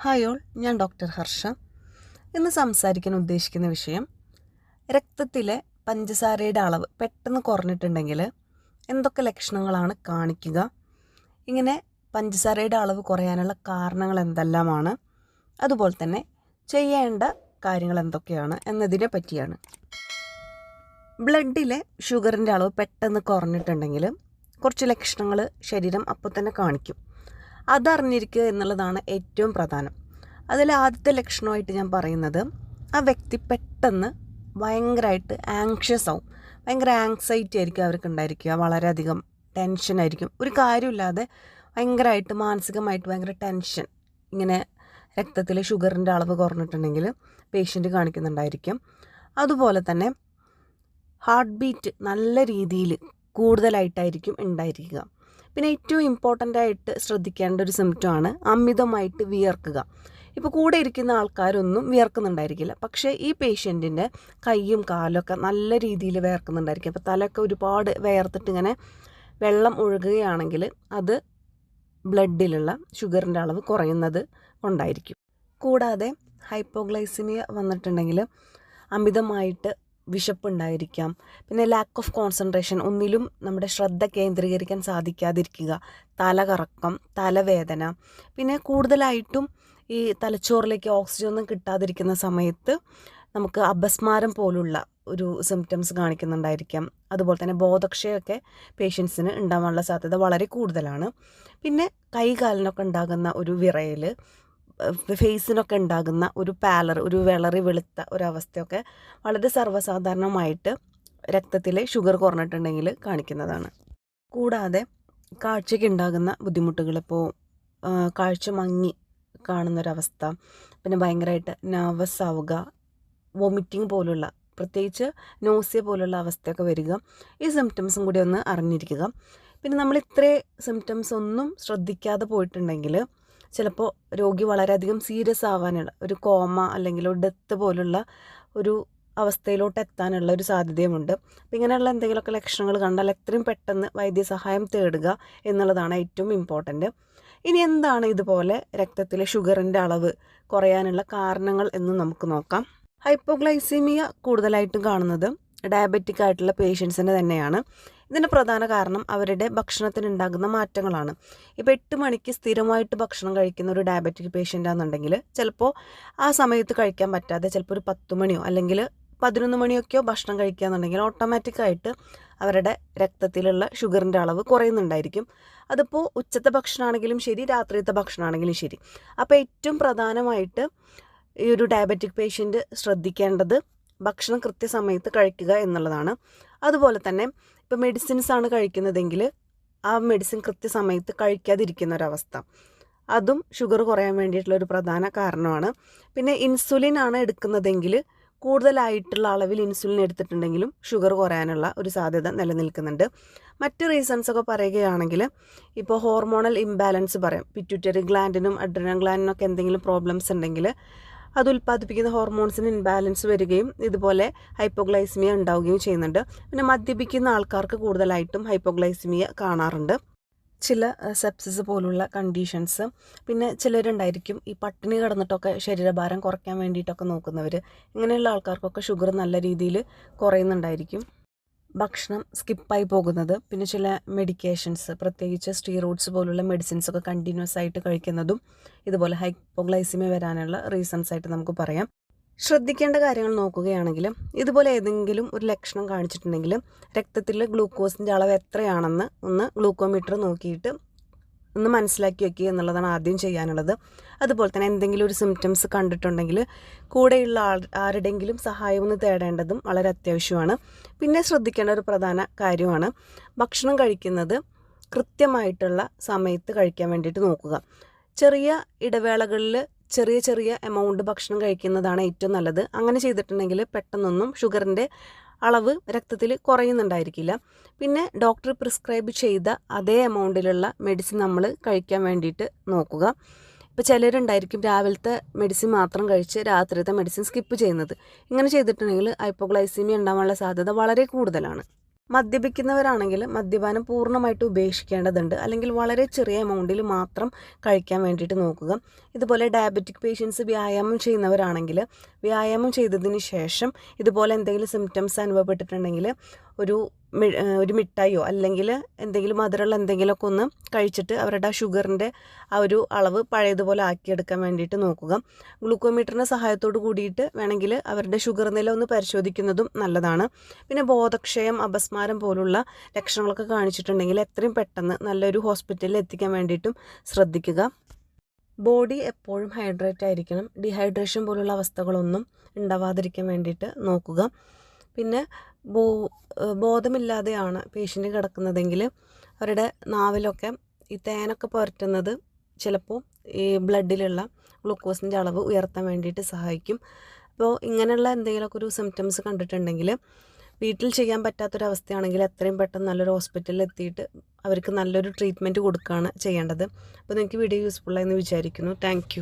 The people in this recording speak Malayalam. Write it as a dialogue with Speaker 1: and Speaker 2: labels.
Speaker 1: ഹായ് ഓൾ ഞാൻ ഡോക്ടർ ഹർഷ. ഇന്ന് സംസാരിക്കാൻ ഉദ്ദേശിക്കുന്ന വിഷയം രക്തത്തിലെ പഞ്ചസാരയുടെ അളവ് പെട്ടെന്ന് കുറഞ്ഞിട്ടുണ്ടെങ്കിൽ എന്തൊക്കെ ലക്ഷണങ്ങളാണ് കാണിക്കുക? ഇങ്ങനെ പഞ്ചസാരയുടെ അളവ് കുറയാനുള്ള കാരണങ്ങൾ എന്തെല്ലാമാണ്? അതുപോലെ തന്നെ ചെയ്യേണ്ട കാര്യങ്ങൾ എന്തൊക്കെയാണ് എന്നതിനെ പറ്റിയാണ്. ബ്ലഡിലെ ഷുഗറിന്റെ അളവ് പെട്ടെന്ന് കുറഞ്ഞിട്ടുണ്ടെങ്കിൽ കുറച്ച് ലക്ഷണങ്ങൾ ശരീരം അപ്പോൾ തന്നെ കാണിക്കും. അതറിഞ്ഞിരിക്കുക എന്നുള്ളതാണ് ഏറ്റവും പ്രധാനം. അതിൽ ആദ്യത്തെ ലക്ഷണമായിട്ട് ഞാൻ പറയുന്നത് ആ വ്യക്തി പെട്ടെന്ന് ഭയങ്കരമായിട്ട് ആങ്ഷ്യസ് ആവും. ഭയങ്കര ആങ്സൈറ്റി ആയിരിക്കും അവർക്ക് ഉണ്ടായിരിക്കുക. വളരെയധികം ടെൻഷനായിരിക്കും ഒരു കാര്യമില്ലാതെ ഭയങ്കരമായിട്ട് മാനസികമായിട്ട് ഭയങ്കര ടെൻഷൻ ഇങ്ങനെ രക്തത്തിൽ ഷുഗറിന്റെ അളവ് കുറഞ്ഞിട്ടുണ്ടെങ്കിൽ പേഷ്യന്റ് കാണിക്കുന്നുണ്ടായിരിക്കും. അതുപോലെ തന്നെ ഹാർട്ട് ബീറ്റ് നല്ല രീതിയിൽ കൂടുതലായിട്ടായിരിക്കും ഉണ്ടായിരിക്കുക. പിന്നെ ഏറ്റവും ഇമ്പോർട്ടന്റ് ആയിട്ട് ശ്രദ്ധിക്കേണ്ട ഒരു സിംറ്റമാണ് അമിതമായിട്ട് വിയർക്കുക. ഇപ്പോൾ കൂടെ ഇരിക്കുന്ന ആൾക്കാരൊന്നും വിയർക്കുന്നുണ്ടായിരിക്കില്ല. പക്ഷേ ഈ പേഷ്യന്റിന്റെ കൈയും കാലൊക്കെ നല്ല രീതിയിൽ വിയർക്കുന്നുണ്ടായിരിക്കും. അപ്പോൾ തലയൊക്കെ ഒരുപാട് വിയർത്തിട്ട് ഇങ്ങനെ വെള്ളം ഒഴുകുകയാണെങ്കിൽ അത് ബ്ലഡിലുള്ള ഷുഗറിന്റെ അളവ് കുറയുന്നത് കൊണ്ടായിരിക്കും. കൂടാതെ ഹൈപ്പോഗ്ലൈസിമിയ വന്നിട്ടുണ്ടെങ്കിൽ അമിതമായിട്ട് വിശപ്പുണ്ടായിരിക്കാം. പിന്നെ ലാക്ക് ഓഫ് കോൺസെൻട്രേഷൻ ഒന്നിലും നമ്മുടെ ശ്രദ്ധ കേന്ദ്രീകരിക്കാൻ സാധിക്കാതിരിക്കുക. തലകറക്കം തലവേദന. പിന്നെ കൂടുതലായിട്ടും ഈ തലച്ചോറിലേക്ക് ഓക്സിജൻ ഒന്നും കിട്ടാതിരിക്കുന്ന സമയത്ത് നമുക്ക് അപസ്മാരം പോലുള്ള ഒരു സിംറ്റംസ് കാണിക്കുന്നുണ്ടായിരിക്കാം. അതുപോലെ തന്നെ ബോധക്ഷയമൊക്കെ പേഷ്യൻസിന് ഉണ്ടാവാനുള്ള സാധ്യത വളരെ കൂടുതലാണ്. പിന്നെ കൈകാലിനൊക്കെ ഉണ്ടാകുന്ന ഒരു വിറയൽ ഫേസിനൊക്കെ ഉണ്ടാകുന്ന ഒരു പാലർ ഒരു വിളറി വെളുത്ത ഒരവസ്ഥയൊക്കെ വളരെ സർവസാധാരണമായിട്ട് രക്തത്തിലെ ഷുഗർ കുറഞ്ഞിട്ടുണ്ടെങ്കിൽ കാണിക്കുന്നതാണ്. കൂടാതെ കാഴ്ചയ്ക്ക് ഉണ്ടാകുന്ന ബുദ്ധിമുട്ടുകൾ ഇപ്പോൾ കാഴ്ച മങ്ങി കാണുന്നൊരവസ്ഥ പിന്നെ ഭയങ്കരമായിട്ട് നർവസ് ആവുക വോമിറ്റിംഗ് പോലുള്ള പ്രത്യേകിച്ച് നോസിയ പോലുള്ള അവസ്ഥയൊക്കെ വരിക ഈ സിംറ്റംസും കൂടി ഒന്ന് അറിഞ്ഞിരിക്കുക. പിന്നെ നമ്മൾ ഇത്രേ സിംറ്റംസ് ഒന്നും ശ്രദ്ധിക്കാതെ പോയിട്ടുണ്ടെങ്കിൽ ചിലപ്പോൾ രോഗി വളരെയധികം സീരിയസ് ആവാനുള്ള ഒരു കോമ അല്ലെങ്കിൽ ഡെത്ത് പോലുള്ള ഒരു അവസ്ഥയിലോട്ട് എത്താനുള്ള ഒരു സാധ്യതയുമുണ്ട്. അപ്പം ഇങ്ങനെയുള്ള എന്തെങ്കിലുമൊക്കെ ലക്ഷണങ്ങൾ കണ്ടാൽ എത്രയും പെട്ടെന്ന് വൈദ്യസഹായം തേടുക എന്നുള്ളതാണ് ഏറ്റവും ഇമ്പോർട്ടന്റ് ഇനി എന്താണ് ഇതുപോലെ രക്തത്തിലെ ഷുഗറിന്റെ അളവ് കുറയാനുള്ള കാരണങ്ങൾ എന്ന് നമുക്ക് നോക്കാം. ഹൈപ്പോഗ്ലൈസീമിയ കൂടുതലായിട്ടും കാണുന്നത് ഡയബറ്റിക് ആയിട്ടുള്ള പേഷ്യൻസിന് തന്നെയാണ്. ഇതിന്റെ പ്രധാന കാരണം അവരുടെ ഭക്ഷണത്തിനുണ്ടാകുന്ന മാറ്റങ്ങളാണ്. ഇപ്പോൾ എട്ട് മണിക്ക് സ്ഥിരമായിട്ട് ഭക്ഷണം കഴിക്കുന്ന ഒരു ഡയബറ്റിക് പേഷ്യന്റ് ആണെന്നുണ്ടെങ്കിൽ ചിലപ്പോൾ ആ സമയത്ത് കഴിക്കാൻ പറ്റാതെ ചിലപ്പോൾ ഒരു പത്ത് മണിയോ അല്ലെങ്കിൽ പതിനൊന്ന് മണിയൊക്കെയോ ഭക്ഷണം കഴിക്കുകയെന്നുണ്ടെങ്കിൽ ഓട്ടോമാറ്റിക്കായിട്ട് അവരുടെ രക്തത്തിലുള്ള ഷുഗറിന്റെ അളവ് കുറയുന്നുണ്ടായിരിക്കും. അതിപ്പോൾ ഉച്ചത്തെ ഭക്ഷണമാണെങ്കിലും ശരി രാത്രിയത്തെ ഭക്ഷണമാണെങ്കിലും ശരി. അപ്പോൾ ഏറ്റവും പ്രധാനമായിട്ട് ഈ ഒരു ഡയബറ്റിക് പേഷ്യന്റ് ശ്രദ്ധിക്കേണ്ടത് ഭക്ഷണം കൃത്യസമയത്ത് കഴിക്കുക എന്നുള്ളതാണ്. അതുപോലെ തന്നെ ഇപ്പോൾ മെഡിസിൻസ് ആണ് കഴിക്കുന്നതെങ്കിൽ ആ മെഡിസിൻ കൃത്യസമയത്ത് കഴിക്കാതിരിക്കുന്ന ഒരവസ്ഥ അതും ഷുഗർ കുറയാൻ വേണ്ടിയിട്ടുള്ള ഒരു പ്രധാന കാരണമാണ്. പിന്നെ ഇൻസുലിൻ ആണ് എടുക്കുന്നതെങ്കിൽ കൂടുതലായിട്ടുള്ള അളവിൽ ഇൻസുലിൻ എടുത്തിട്ടുണ്ടെങ്കിലും ഷുഗർ കുറയാനുള്ള ഒരു സാധ്യത നിലനിൽക്കുന്നുണ്ട്. മറ്റ് റീസൺസ് ഒക്കെ പറയുകയാണെങ്കിൽ ഇപ്പോൾ ഹോർമോണൽ ഇംബാലൻസ് പറയാം. പിറ്റ്യൂട്ടറി ഗ്ലാൻഡിനും അഡ്രിനൽ ഗ്ലാൻഡിനും ഒക്കെ എന്തെങ്കിലും പ്രോബ്ലംസ് ഉണ്ടെങ്കിൽ അത് ഉൽപ്പാദിപ്പിക്കുന്ന ഹോർമോൺസിന് ഇൻബാലൻസ് വരികയും ഇതുപോലെ ഹൈപ്പോഗ്ലൈസിമിയ ഉണ്ടാവുകയും ചെയ്യുന്നുണ്ട്. പിന്നെ മദ്യപിക്കുന്ന ആൾക്കാർക്ക് കൂടുതലായിട്ടും ഹൈപ്പോഗ്ലൈസിമിയ കാണാറുണ്ട്. ചില സെപ്സിസ് പോലുള്ള കണ്ടീഷൻസ് പിന്നെ ചിലരുണ്ടായിരിക്കും ഈ പട്ടിണി കിടന്നിട്ടൊക്കെ ശരീരഭാരം കുറയ്ക്കാൻ വേണ്ടിയിട്ടൊക്കെ നോക്കുന്നവർ ഇങ്ങനെയുള്ള ആൾക്കാർക്കൊക്കെ ഷുഗർ നല്ല രീതിയിൽ കുറയുന്നുണ്ടായിരിക്കും. ഭക്ഷണം സ്കിപ്പായി പോകുന്നത്. പിന്നെ ചില മെഡിക്കേഷൻസ് പ്രത്യേകിച്ച് സ്റ്റീറോയിഡ്സ് പോലുള്ള മെഡിസിൻസ് ഒക്കെ കണ്ടിന്യൂസ് ആയിട്ട് കഴിക്കുന്നതും ഇതുപോലെ ഹൈപ്പോഗ്ലൈസിമി വരാനുള്ള റീസൺസ് ആയിട്ട് നമുക്ക് പറയാം. ശ്രദ്ധിക്കേണ്ട കാര്യങ്ങൾ നോക്കുകയാണെങ്കിൽ ഇതുപോലെ ഏതെങ്കിലും ഒരു ലക്ഷണം കാണിച്ചിട്ടുണ്ടെങ്കിൽ രക്തത്തിലെ ഗ്ലൂക്കോസിന്റെ അളവ് എത്രയാണെന്ന് ഒന്ന് ഗ്ലൂക്കോമീറ്റർ നോക്കിയിട്ട് ഒന്ന് മനസ്സിലാക്കി വയ്ക്കുക എന്നുള്ളതാണ് ആദ്യം ചെയ്യാനുള്ളത്. അതുപോലെ തന്നെ എന്തെങ്കിലും ഒരു സിംറ്റംസ് കണ്ടിട്ടുണ്ടെങ്കിൽ കൂടെയുള്ള ആൾ ആരുടെങ്കിലും സഹായം ഒന്ന് തേടേണ്ടതും വളരെ അത്യാവശ്യമാണ്. പിന്നെ ശ്രദ്ധിക്കേണ്ട ഒരു പ്രധാന കാര്യമാണ് ഭക്ഷണം കഴിക്കുന്നത് കൃത്യമായിട്ടുള്ള സമയത്ത് കഴിക്കാൻ വേണ്ടിയിട്ട് നോക്കുക. ചെറിയ ഇടവേളകളിൽ ചെറിയ ചെറിയ എമൗണ്ട് ഭക്ഷണം കഴിക്കുന്നതാണ് ഏറ്റവും നല്ലത്. അങ്ങനെ ചെയ്തിട്ടുണ്ടെങ്കിൽ പെട്ടെന്നൊന്നും ഷുഗറിന്റെ അളവ് രക്തത്തിൽ കുറയുന്നുണ്ടായിരിക്കില്ല. പിന്നെ ഡോക്ടർ പ്രിസ്ക്രൈബ് ചെയ്ത അതേ എമൗണ്ടിലുള്ള മെഡിസിൻ നമ്മൾ കഴിക്കാൻ വേണ്ടിയിട്ട് നോക്കുക. ഇപ്പോൾ ചിലരുണ്ടായിരിക്കും രാവിലത്തെ മെഡിസിൻ മാത്രം കഴിച്ച് രാത്രിയത്തെ മെഡിസിൻ സ്കിപ്പ് ചെയ്യുന്നത്. ഇങ്ങനെ ചെയ്തിട്ടുണ്ടെങ്കിൽ ഹൈപ്പോഗ്ലൈസീമിയ ഉണ്ടാവാനുള്ള സാധ്യത വളരെ കൂടുതലാണ്. മദ്യപിക്കുന്നവരാണെങ്കിൽ മദ്യപാനം പൂർണമായിട്ട് ഉപേക്ഷിക്കേണ്ടതുണ്ട്. അല്ലെങ്കിൽ വളരെ ചെറിയ എമൗണ്ടിൽ മാത്രം കഴിക്കാൻ വേണ്ടിയിട്ട് നോക്കുക. ഇതുപോലെ ഡയബറ്റിക് പേഷ്യൻസ് വ്യായാമം ചെയ്യുന്നവരാണെങ്കിൽ വ്യായാമം ചെയ്തതിന് ശേഷം ഇതുപോലെ എന്തെങ്കിലും സിംറ്റംസ് അനുഭവപ്പെട്ടിട്ടുണ്ടെങ്കിൽ ഒരു ഒരു മിഠായിയോ അല്ലെങ്കിൽ എന്തെങ്കിലും മധുരമുള്ള എന്തെങ്കിലുമൊക്കെ ഒന്ന് കഴിച്ചിട്ട് അവരുടെ ആ ഷുഗറിന്റെ ആ ഒരു അളവ് പഴയതുപോലെ ആക്കിയെടുക്കാൻ വേണ്ടിയിട്ട് നോക്കുക. ഗ്ലൂക്കോമീറ്ററിന്റെ സഹായത്തോട് കൂടിയിട്ട് വേണമെങ്കിൽ അവരുടെ ഷുഗർ നില ഒന്ന് പരിശോധിക്കുന്നതും നല്ലതാണ്. പിന്നെ ബോധക്ഷയം അപസ്മാരം പോലുള്ള ലക്ഷണങ്ങളൊക്കെ കാണിച്ചിട്ടുണ്ടെങ്കിൽ എത്രയും പെട്ടെന്ന് നല്ലൊരു ഹോസ്പിറ്റലിൽ എത്തിക്കാൻ വേണ്ടിയിട്ടും ശ്രദ്ധിക്കുക. ബോഡി എപ്പോഴും ഹൈഡ്രേറ്റ് ആയിരിക്കണം. ഡീഹൈഡ്രേഷൻ പോലുള്ള അവസ്ഥകളൊന്നും ഉണ്ടാവാതിരിക്കാൻ വേണ്ടിയിട്ട് നോക്കുക. പിന്നെ ബോ ബോധമില്ലാതെയാണ് പേഷ്യന്റ് കിടക്കുന്നതെങ്കിൽ അവരുടെ നാവിലൊക്കെ ഈ തേനൊക്കെ പുരട്ടുന്നത് ചിലപ്പോൾ ഈ ബ്ലഡിലുള്ള ഗ്ലൂക്കോസിന്റെ അളവ് ഉയർത്താൻ വേണ്ടിയിട്ട് സഹായിക്കും. അപ്പോൾ ഇങ്ങനെയുള്ള എന്തെങ്കിലുമൊക്കെ ഒരു സിംറ്റംസ് കണ്ടിട്ടുണ്ടെങ്കിൽ വീട്ടിൽ ചെയ്യാൻ പറ്റാത്തൊരവസ്ഥയാണെങ്കിൽ എത്രയും പെട്ടെന്ന് നല്ലൊരു ഹോസ്പിറ്റലിൽ എത്തിയിട്ട് അവർക്ക് നല്ലൊരു ട്രീറ്റ്മെന്റ് കൊടുക്കുകയാണ് ചെയ്യേണ്ടത്. അപ്പോൾ നിങ്ങൾക്ക് വീഡിയോ യൂസ്ഫുള്ളായെന്ന് വിചാരിക്കുന്നു. താങ്ക്